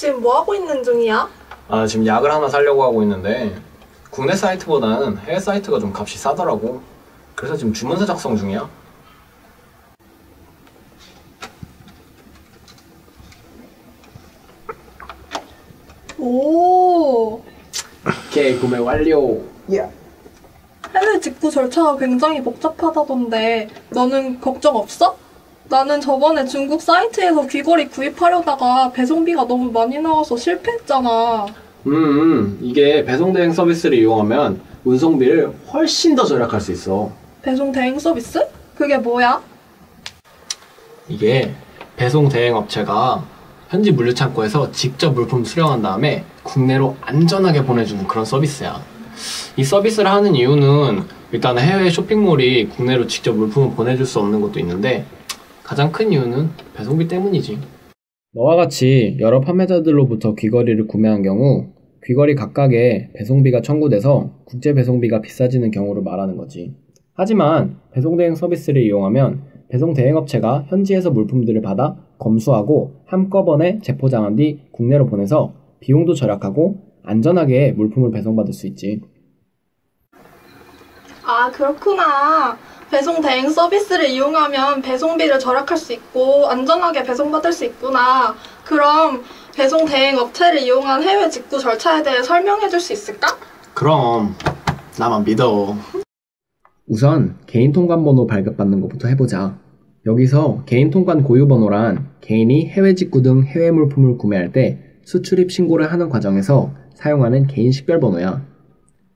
지금 뭐 하고 있는 중이야? 아, 지금 약을 하나 사려고 하고 있는데 국내 사이트보다는 해외 사이트가 좀 값이 싸더라고. 그래서 지금 주문서 작성 중이야. 오, 오케이, 구매 완료. 해외 직구 절차가 굉장히 복잡하다던데 너는 걱정 없어? 나는 저번에 중국 사이트에서 귀걸이 구입하려다가 배송비가 너무 많이 나와서 실패했잖아. 음, 음, 이게 배송 대행 서비스를 이용하면 운송비를 훨씬 더 절약할 수 있어. 배송 대행 서비스? 그게 뭐야? 이게 배송 대행 업체가 현지 물류 창고에서 직접 물품 수령한 다음에 국내로 안전하게 보내주는 그런 서비스야. 이 서비스를 하는 이유는 일단 해외 쇼핑몰이 국내로 직접 물품을 보내줄 수 없는 것도 있는데 가장 큰 이유는 배송비 때문이지. 너와 같이 여러 판매자들로부터 귀걸이를 구매한 경우 귀걸이 각각의 배송비가 청구돼서 국제 배송비가 비싸지는 경우를 말하는 거지. 하지만 배송 대행 서비스를 이용하면 배송 대행 업체가 현지에서 물품들을 받아 검수하고 한꺼번에 재포장한 뒤 국내로 보내서 비용도 절약하고 안전하게 물품을 배송받을 수 있지. 아, 그렇구나. 배송 대행 서비스를 이용하면 배송비를 절약할 수 있고 안전하게 배송받을 수 있구나. 그럼 배송 대행 업체를 이용한 해외 직구 절차에 대해 설명해 줄 수 있을까? 그럼 나만 믿어. 우선 개인 통관 번호 발급받는 것부터 해보자. 여기서 개인 통관 고유 번호란 개인이 해외 직구 등 해외 물품을 구매할 때 수출입 신고를 하는 과정에서 사용하는 개인 식별 번호야.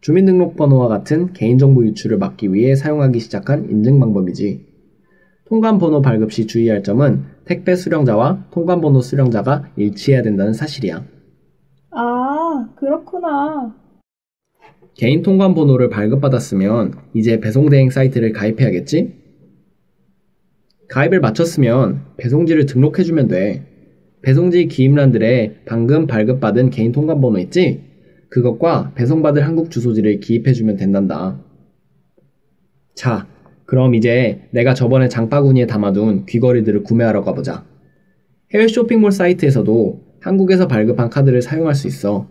주민등록번호와 같은 개인정보 유출을 막기 위해 사용하기 시작한 인증 방법이지. 통관번호 발급 시 주의할 점은 택배 수령자와 통관번호 수령자가 일치해야 된다는 사실이야. 아, 그렇구나. 개인 통관번호를 발급받았으면 이제 배송대행 사이트를 가입해야겠지? 가입을 마쳤으면 배송지를 등록해주면 돼. 배송지 기입란들에 방금 발급받은 개인 통관번호 있지? 그것과 배송받을 한국 주소지를 기입해주면 된단다. 자, 그럼 이제 내가 저번에 장바구니에 담아둔 귀걸이들을 구매하러 가보자. 해외 쇼핑몰 사이트에서도 한국에서 발급한 카드를 사용할 수 있어.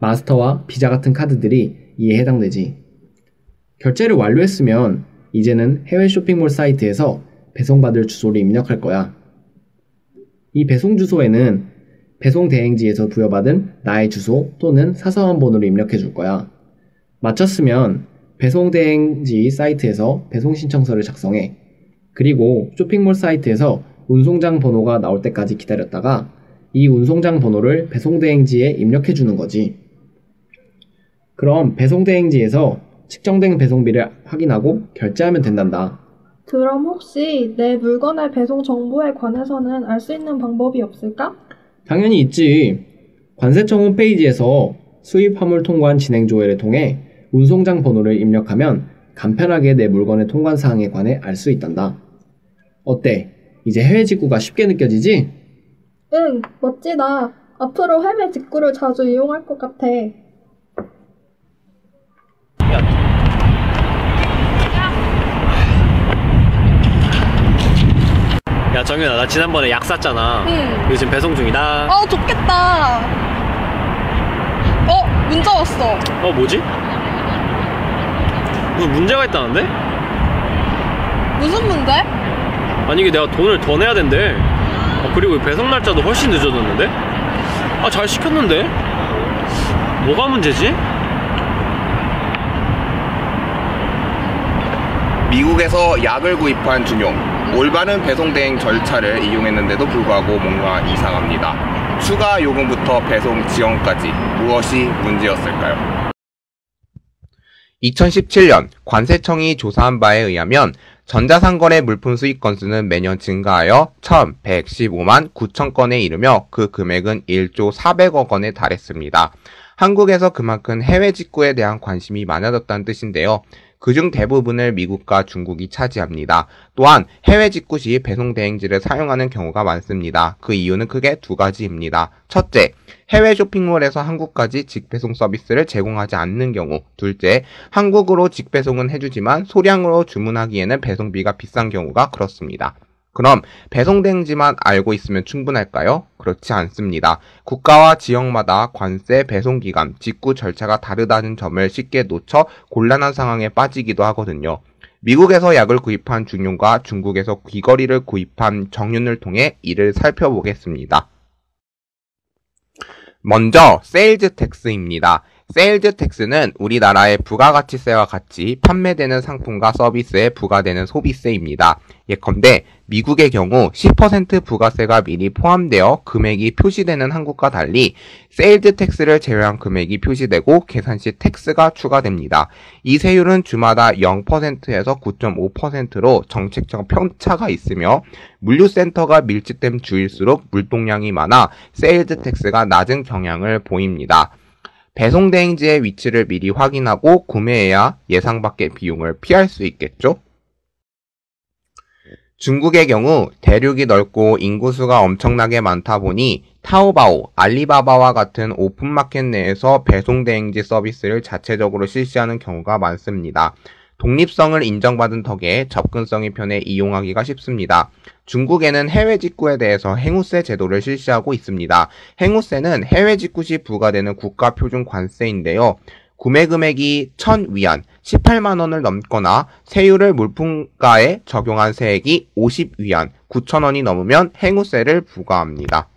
마스터와 비자 같은 카드들이 이에 해당되지. 결제를 완료했으면 이제는 해외 쇼핑몰 사이트에서 배송받을 주소를 입력할 거야. 이 배송 주소에는 배송 대행지에서 부여받은 나의 주소 또는 사서원 번호를 입력해 줄 거야. 마쳤으면 배송 대행지 사이트에서 배송 신청서를 작성해. 그리고 쇼핑몰 사이트에서 운송장 번호가 나올 때까지 기다렸다가 이 운송장 번호를 배송 대행지에 입력해 주는 거지. 그럼 배송 대행지에서 측정된 배송비를 확인하고 결제하면 된단다. 그럼 혹시 내 물건의 배송 정보에 관해서는 알 수 있는 방법이 없을까? 당연히 있지. 관세청 홈페이지에서 수입 화물 통관 진행 조회를 통해 운송장 번호를 입력하면 간편하게 내 물건의 통관 사항에 관해 알 수 있단다. 어때? 이제 해외 직구가 쉽게 느껴지지? 응, 멋지다. 앞으로 해외 직구를 자주 이용할 것 같아. 야 정윤아 나 지난번에 약 샀잖아. 응. 지금 배송 중이다. 아, 좋겠다. 어, 문자 왔어. 어 뭐지? 무슨 문제가 있다는데? 무슨 문제? 아니 이게 내가 돈을 더 내야 된대. 아, 그리고 배송 날짜도 훨씬 늦어졌는데? 아 잘 시켰는데? 뭐가 문제지? 미국에서 약을 구입한 준용. 올바른 배송 대행 절차를 이용했는데도 불구하고 뭔가 이상합니다. 추가 요금부터 배송 지원까지 무엇이 문제였을까요? 2017년 관세청이 조사한 바에 의하면 전자상거래 물품 수입 건수는 매년 증가하여 1115만 9천 건에 이르며 그 금액은 1조 400억 원에 달했습니다. 한국에서 그만큼 해외 직구에 대한 관심이 많아졌다는 뜻인데요. 그중 대부분을 미국과 중국이 차지합니다. 또한 해외 직구 시 배송 대행지를 사용하는 경우가 많습니다. 그 이유는 크게 두 가지입니다. 첫째, 해외 쇼핑몰에서 한국까지 직배송 서비스를 제공하지 않는 경우. 둘째, 한국으로 직배송은 해주지만 소량으로 주문하기에는 배송비가 비싼 경우가 그렇습니다. 그럼 배송대행지만 알고 있으면 충분할까요? 그렇지 않습니다. 국가와 지역마다 관세, 배송기간, 직구 절차가 다르다는 점을 쉽게 놓쳐 곤란한 상황에 빠지기도 하거든요. 미국에서 약을 구입한 중윤과 중국에서 귀걸이를 구입한 정윤을 통해 이를 살펴보겠습니다. 먼저 세일즈 텍스입니다. 세일즈 텍스는 우리나라의 부가가치세와 같이 판매되는 상품과 서비스에 부과되는 소비세입니다. 예컨대 미국의 경우 10% 부가세가 미리 포함되어 금액이 표시되는 한국과 달리 세일즈 텍스를 제외한 금액이 표시되고 계산 시 텍스가 추가됩니다. 이 세율은 주마다 0%에서 9.5%로 정책적 편차가 있으며 물류센터가 밀집된 주일수록 물동량이 많아 세일즈 텍스가 낮은 경향을 보입니다. 배송 대행지의 위치를 미리 확인하고 구매해야 예상 밖의 비용을 피할 수 있겠죠? 중국의 경우 대륙이 넓고 인구수가 엄청나게 많다 보니 타오바오, 알리바바와 같은 오픈마켓 내에서 배송 대행지 서비스를 자체적으로 실시하는 경우가 많습니다. 독립성을 인정받은 덕에 접근성이 편해 이용하기가 쉽습니다. 중국에는 해외 직구에 대해서 행우세 제도를 실시하고 있습니다. 행우세는 해외 직구 시 부과되는 국가 표준 관세인데요. 구매 금액이 1000위안, 18만 원을 넘거나 세율을 물품가에 적용한 세액이 50위안, 9천 원이 넘으면 행우세를 부과합니다.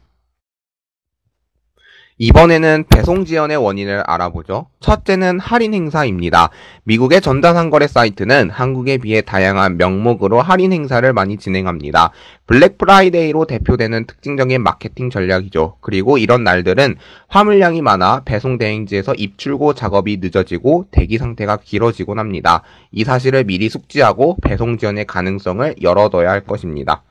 이번에는 배송 지연의 원인을 알아보죠. 첫째는 할인 행사입니다. 미국의 전자상거래 사이트는 한국에 비해 다양한 명목으로 할인 행사를 많이 진행합니다. 블랙 프라이데이로 대표되는 특징적인 마케팅 전략이죠. 그리고 이런 날들은 화물량이 많아 배송 대행지에서 입출고 작업이 늦어지고 대기 상태가 길어지곤 합니다. 이 사실을 미리 숙지하고 배송 지연의 가능성을 열어둬야 할 것입니다.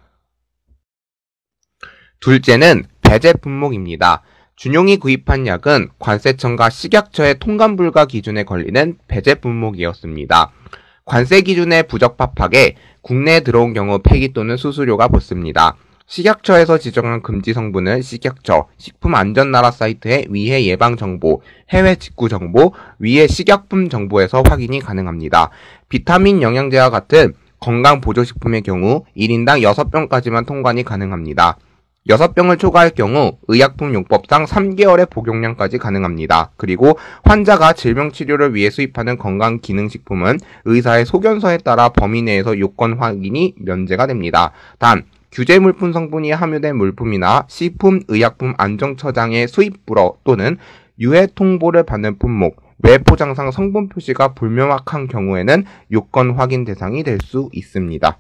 둘째는 배제 품목입니다. 준용이 구입한 약은 관세청과 식약처의 통관 불가 기준에 걸리는 배제 품목이었습니다. 관세 기준에 부적합하게 국내에 들어온 경우 폐기 또는 수수료가 붙습니다. 식약처에서 지정한 금지 성분은 식약처 식품안전나라 사이트의 위해 예방 정보, 해외 직구 정보, 위해 식약품 정보에서 확인이 가능합니다. 비타민 영양제와 같은 건강 보조식품의 경우 1인당 6병까지만 통관이 가능합니다. 6병을 초과할 경우 의약품 용법상 3개월의 복용량까지 가능합니다. 그리고 환자가 질병 치료를 위해 수입하는 건강기능식품은 의사의 소견서에 따라 범위 내에서 요건 확인이 면제가 됩니다. 단 규제 물품 성분이 함유된 물품이나 식품 의약품 안정처장의 수입 불어 또는 유해 통보를 받는 품목, 외포장상 성분 표시가 불명확한 경우에는 요건 확인 대상이 될 수 있습니다.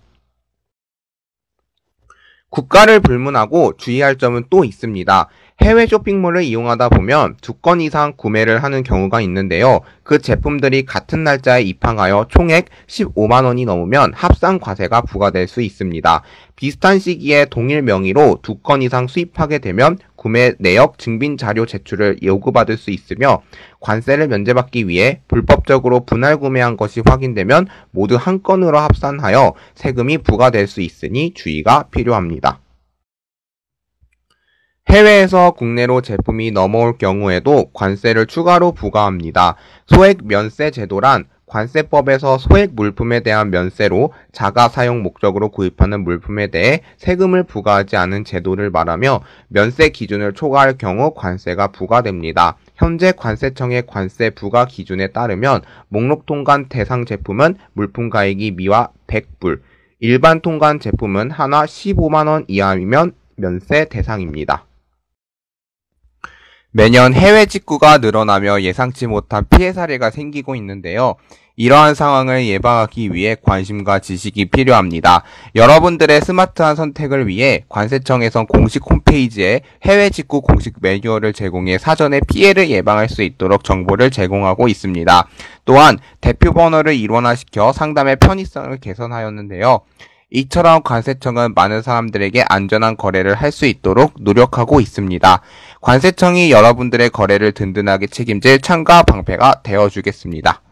국가를 불문하고 주의할 점은 또 있습니다. 해외 쇼핑몰을 이용하다 보면 두 건 이상 구매를 하는 경우가 있는데요. 그 제품들이 같은 날짜에 입항하여 총액 15만 원이 넘으면 합산 과세가 부과될 수 있습니다. 비슷한 시기에 동일 명의로 두 건 이상 수입하게 되면 구매 내역 증빙 자료 제출을 요구받을 수 있으며 관세를 면제받기 위해 불법적으로 분할 구매한 것이 확인되면 모두 한 건으로 합산하여 세금이 부과될 수 있으니 주의가 필요합니다. 해외에서 국내로 제품이 넘어올 경우에도 관세를 추가로 부과합니다. 소액 면세 제도란 관세법에서 소액 물품에 대한 면세로 자가 사용 목적으로 구입하는 물품에 대해 세금을 부과하지 않은 제도를 말하며 면세 기준을 초과할 경우 관세가 부과됩니다. 현재 관세청의 관세 부과 기준에 따르면 목록 통관 대상 제품은 물품 가액이 미화 100불, 일반 통관 제품은 하나 15만원 이하이면 면세 대상입니다. 매년 해외 직구가 늘어나며 예상치 못한 피해 사례가 생기고 있는데요. 이러한 상황을 예방하기 위해 관심과 지식이 필요합니다. 여러분들의 스마트한 선택을 위해 관세청에선 공식 홈페이지에 해외 직구 공식 매뉴얼을 제공해 사전에 피해를 예방할 수 있도록 정보를 제공하고 있습니다. 또한 대표 번호를 일원화시켜 상담의 편의성을 개선하였는데요. 이처럼 관세청은 많은 사람들에게 안전한 거래를 할 수 있도록 노력하고 있습니다. 관세청이 여러분들의 거래를 든든하게 책임질 창과 방패가 되어주겠습니다.